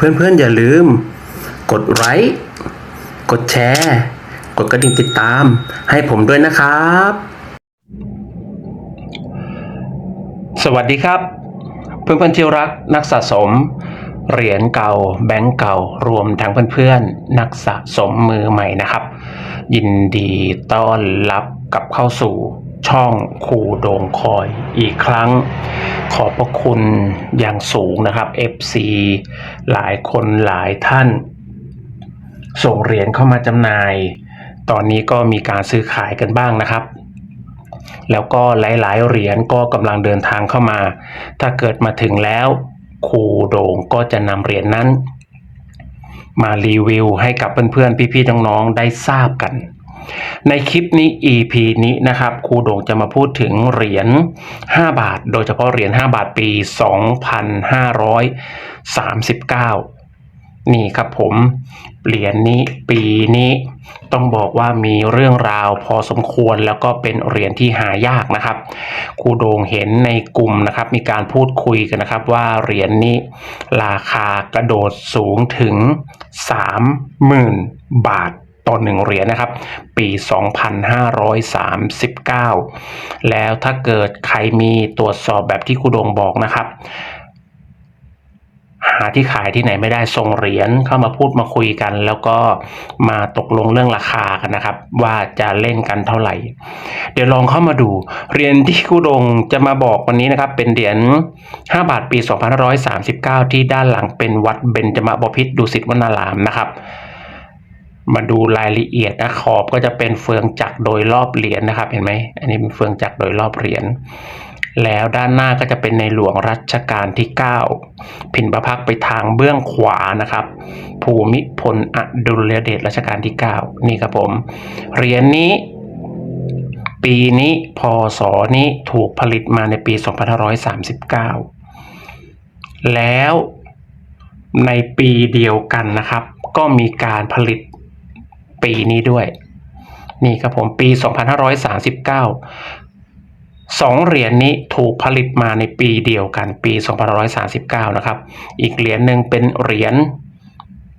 เพื่อนๆ อย่าลืม กดไลค์กดแชร์ กดกระดิ่งติดตาม ให้ผมด้วยนะครับ สวัสดีครับ เพื่อนๆที่รักนักสะสม เหรียญเก่า แบงก์เก่ารวมทั้งเพื่อนๆ นักสะสมมือใหม่นะครับ ยินดีต้อนรับกับเข้าสู่ ช่องคูโดงคอยอีกครั้ง ขอบพระคุณอย่างสูงนะครับ FC หลายคนหลายท่าน ส่งเหรียญเข้ามาจำหน่าย ตอนนี้ก็มีการซื้อขายกันบ้างนะครับ แล้วก็หลาย ๆ เหรียญก็กำลังเดินทางเข้ามา ถ้าเกิดมาถึงแล้วครูโด่งก็จะนำเหรียญนั้น มารีวิวให้กับเพื่อนๆพี่ๆน้องๆได้ทราบกัน ในคลิปนี้ EP นี้นะครับครูโด่งจะมาพูดถึงเหรียญ 5 บาท โดยเฉพาะเหรียญ 5 บาทปี 2539 นี่ครับผม เหรียญนี้ปีนี้ต้องบอกว่ามีเรื่องราวพอสมควรแล้วก็เป็นเหรียญที่หายากนะครับครูโดงเห็นในกลุ่มนะครับ มีการพูดคุยกันนะครับว่าเหรียญนี้ราคากระโดดสูงถึง 30,000 บาท ต่อหนึ่งเหรียญนะครับ ปี 2539 แล้วถ้าเกิดใครมีตรวจสอบแบบที่ครูดงบอกนะครับ หาที่ขายที่ไหนไม่ได้ส่งเหรียญเข้ามาพูดมาคุยกัน แล้วก็มาตกลงเรื่องราคากันนะครับ ว่าจะเล่นกันเท่าไหร่ เดี๋ยวลองเข้ามาดูเหรียญที่คุดงจะมาบอกวันนี้นะครับ เป็นเหรียญ5บาทปี 2539 ที่ด้านหลังเป็นวัดเบญจมบพิตรดุสิตวนารามนะครับ มาดูรายละเอียดนะขอบก็จะเป็นเฟืองจักรโดยรอบเหรียญนะครับ เห็นไหมอันนี้เป็นเฟืองจักรโดยรอบเหรียญแล้วด้านหน้าก็จะเป็นในหลวงรัชกาลที่ 9 พินประพักไปทางเบื้องขวานะครับ ภูมิพลอดุลยเดชรัชกาลที่ 9 นี่ครับผม เหรียญนี้ ปีนี้พศนี้ถูกผลิตมาในปี 2539 แล้วในปีเดียวกันนะครับ ก็มีการผลิต ปีนี้ด้วย นี่ครับผมปี 2539สองเหรียญนี้ถูกผลิตมาในปีเดียวกันปี 2539 นะครับ อีกเหรียญหนึ่งเป็นเหรียญ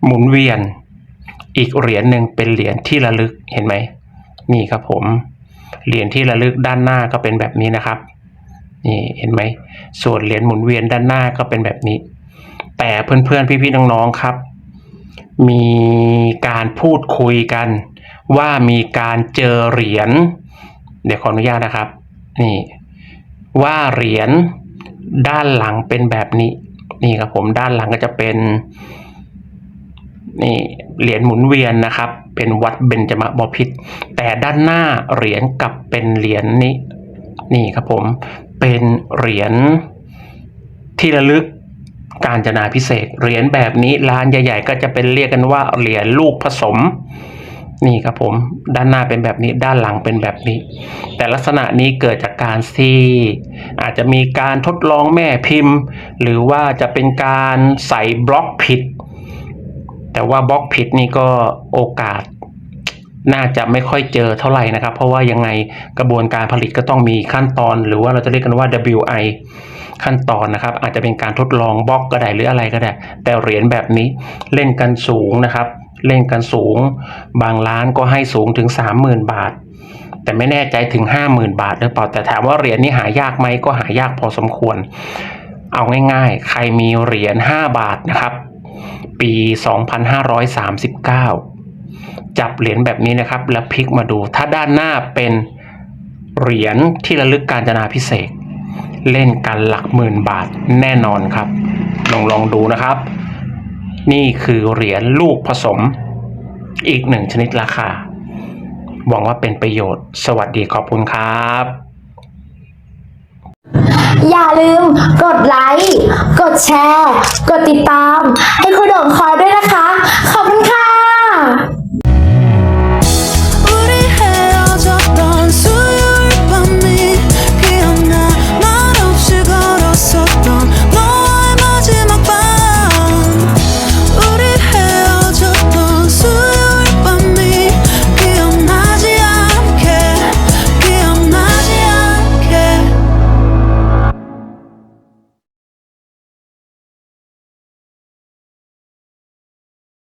หมุนเวียน อีกเหรียญหนึ่งเป็นเหรียญที่ระลึกเห็นไหมนี่ครับผม เหรียญที่ระลึกด้านหน้าก็เป็นแบบนี้นะครับ นี่เห็นไหมส่วนเหรียญหมุนเวียนด้านหน้าก็เป็นแบบนี้ แต่เพื่อนๆพี่ๆน้องๆครับ มีการพูดคุยกัน ว่ามีการเจอเหรียญ เดี๋ยวขออนุญาตนะครับ นี่ ว่าเหรียญด้านหลังเป็นแบบนี้ นี่ครับผมด้านหลังก็จะเป็น นี่เหรียญหมุนเวียนนะครับ เป็นวัดเบญจมบพิตรแต่ด้านหน้าเหรียญกลับเป็นเหรียญนี้ นี่ครับผมเป็นเหรียญที่ระลึก การจนาพิเศษเหรียญแบบนี้ร้านใหญ่ ๆ ก็จะเป็นเรียกกันว่าเหรียญลูกผสม นี่ครับผม ด้านหน้าเป็นแบบนี้ด้านหลังเป็นแบบนี้ แต่ลักษณะนี้เกิดจากการที่ อาจจะมีการทดลองแม่พิมพ์ หรือว่าจะเป็นการใส่บล็อกผิด แต่ว่าบล็อกผิดนี่ก็โอกาส น่าจะไม่ค่อยเจอเท่าไหร่นะครับ เพราะว่ายังไงกระบวนการผลิตก็ต้องมีขั้นตอน หรือว่าเราจะเรียกกันว่า WI ขั้นตอนนะครับ อาจจะเป็นการทดลองบล็อกก็ได้หรืออะไรก็ได้ แต่เหรียญแบบนี้เล่นกันสูงนะครับ เล่นกันสูง บางร้านก็ให้สูงถึง 30,000 บาท แต่ไม่แน่ใจถึง 50,000 บาทหรือเปล่าแต่ถามว่าเหรียญนี้หายากไหมก็หายากพอสมควร เอาง่ายๆ ใครมีเหรียญ5บาทนะครับ ปี 2539 จับเหรียญแบบนี้นะครับ แล้วพลิกมาดู ถ้าด้านหน้าเป็นเหรียญที่ระลึกการจนาพิเศษ เล่นกันหลักหมื่นบาทแน่นอนครับ ลองลองดูนะครับ นี่คือเหรียญลูกผสม อีกหนึ่งชนิดราคาหวังว่าเป็นประโยชน์ สวัสดีขอบคุณครับ อย่าลืมกดไลค์ กดแชร์ กดติดตาม ให้คุณโด่งคอยด้วยนะคะ